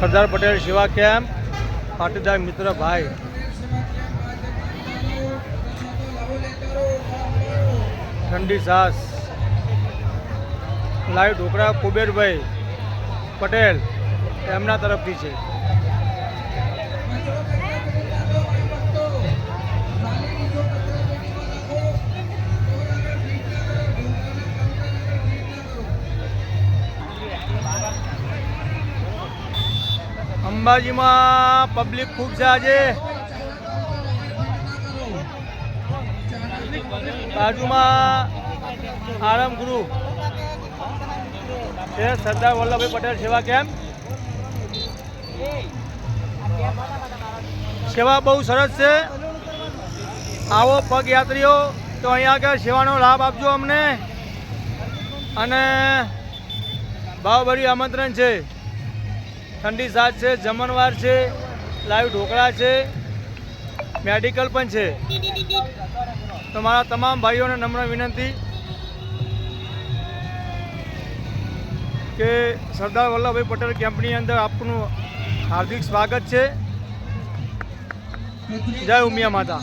સરદાર પટેલ સેવા કેમ્પ, પાટીદાર મિત્ર ભાઈ. ઠંડી સાસ. લાઈવ ઢોકળા કુબેરભાઈ પટેલ એમના તરફથી છે. અંબાજીમાં પબ્લિક ખૂબ છે આજે. બાજુમાં આરામ ગૃહ છે સરદાર વલ્લભભાઈ પટેલ સેવા કેમ્પ. સેવા બહુ સરસ છે. આવો પગયાત્રીઓ તો અહીંયા આગળ સેવાનો લાભ આપજો અમને. અને ભાવભર્યું આમંત્રણ છે. ઠંડી સાજ છે, જમણવાર છે, લાઈવ ઢોકળા છે મેડિકલ પણ છે. તો મારા તમામ ભાઈઓને નમ્ર વિનંતી કે સરદાર વલ્લભભાઈ પટેલ કેમ્પની અંદર આપનું હાર્દિક સ્વાગત છે. જય ઉમિયા માતા.